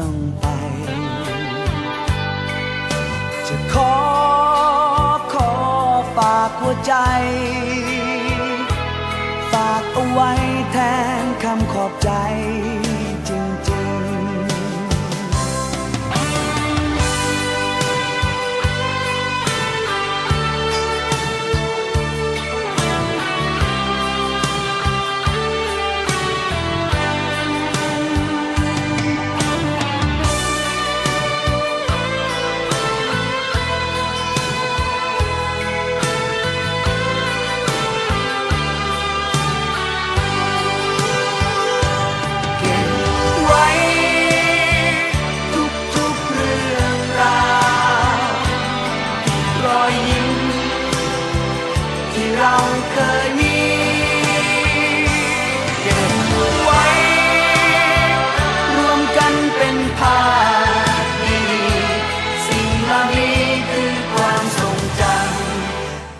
ต้องไป จะขอขอฝากหัวใจ ฝากเอาไว้แทนคำขอบใจจ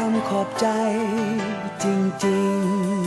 คำขอบใจจริง ๆ